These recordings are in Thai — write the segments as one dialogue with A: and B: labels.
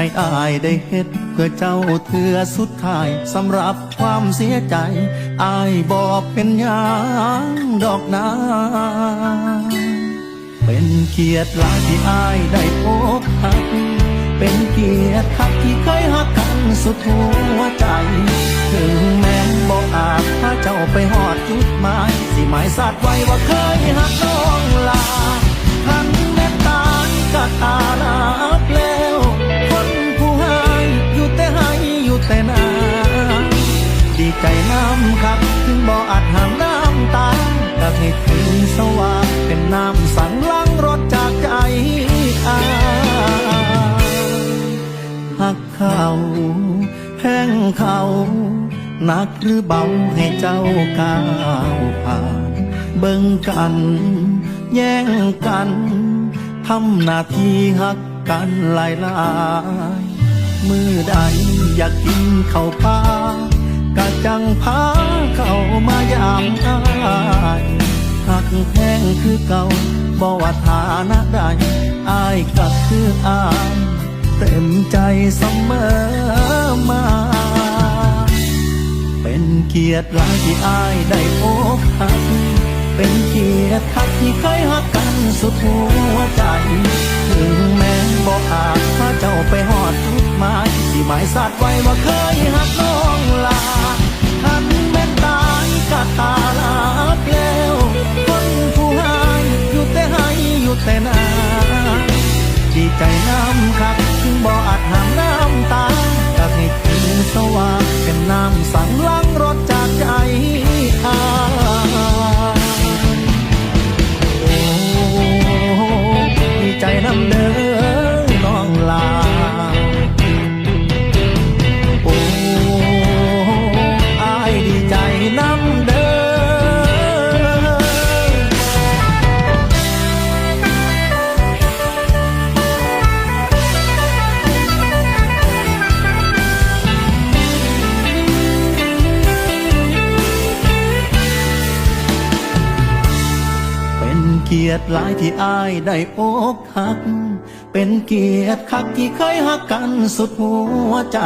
A: ให้อายได้เฮ็ด เพื่อเจ้าเถือสุดท้ายสำหรับความเสียใจ อายบอกเป็นยังดอกนาเป็นเกียรติลายที่อายได้พบหักเป็นเกียรติคักที่เคยหักกันสุดหัวใจ ถึงแม้บอกอาจพาเจ้าไปหอดจุดหมายสิหมายสัตว์ไว้ว่าเคยหักน้องลาทันแม่ตายก็ตาลา ใจน้ำครับถึงบ่ออาจหามน้ำตาอยากให้คืนสว่างเป็นน้ำสั่งล้างรถจากใจอาหักเขาแห้งเขาหนักหรือเบาให้เจ้าก้าวผ่านเบิ่งกัน แย่งกันทำหน้าที่หักกันหลายหลายมือใดอยากกินข้าวปลา จังพาเข้ามายามอายหักแห้งคือเก่าบ่ว่าฐานะใดอายก็คืออายเต็มใจเสมอมา เป็นเกียรติหลายที่อายได้พบหักเป็นเกียรติคักที่เคยหักกันสุดหัวใจ ถึงแม้บอกอาจพาเจ้าไปหอดจุดหมายที่หมายสัตว์ไว้ว่าเคยหักน้ แต่นา เกียรติหลายที่อายได้อกหัก เป็นเกียรติคักที่เคยหักกันสุดหัวใจ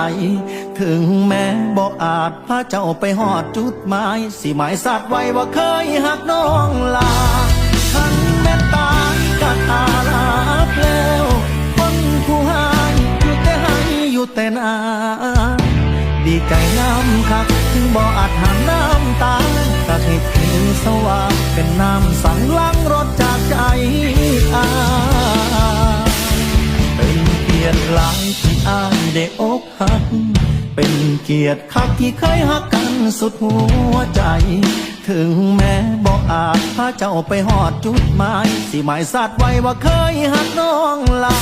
A: ถึงแม้บ่อาจพาเจ้าไปหอดจุดหมาย สิหมายสัตว์ไว้ว่าเคยหักน้องลาทั้งแม่ตายก็ตาลาเพลวคนผู้ให้อยู่แต่ให้อยู่แต่นาดีใจน้ำคักถึงบ่อาจหันน้ำตาก็ให้ถือสว่างเป็นน้ำสังลา ได้อกหัก เป็นเกียรติคักที่เคยหักกันสุดหัวใจ ถึงแม้บ่อาจพาเจ้าไปหอดจุดหมาย สิหมายสัตว์ไว้ว่าเคยหักน้องลา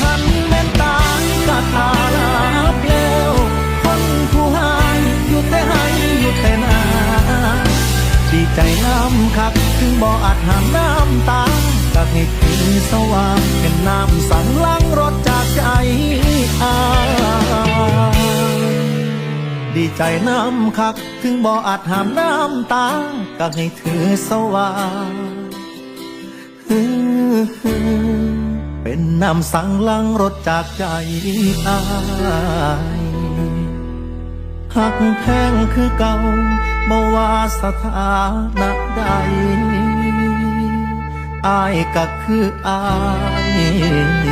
A: ทันแม่นตายก็ตาลาเปลวคนผู้ให้อยู่แต่ให้อยู่แต่นาดีใจน้ำคักถึงบ่อาจหามน้ำตาก็ให้คืนสว่างเป็นน้ำสั่งล้างรถจากใจ ดีใจน้ำคัก ถึงบ่ออาจหามน้ำตาก็ให้ถือสว่างเป็นน้ำสังล้างรถจากใจอายหักแพงคือเก่าบ่ว่าสถานะใดอายก็คืออาย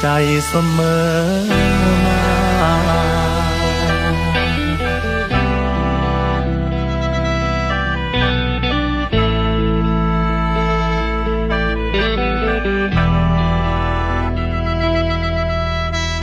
A: ใจเสมอมา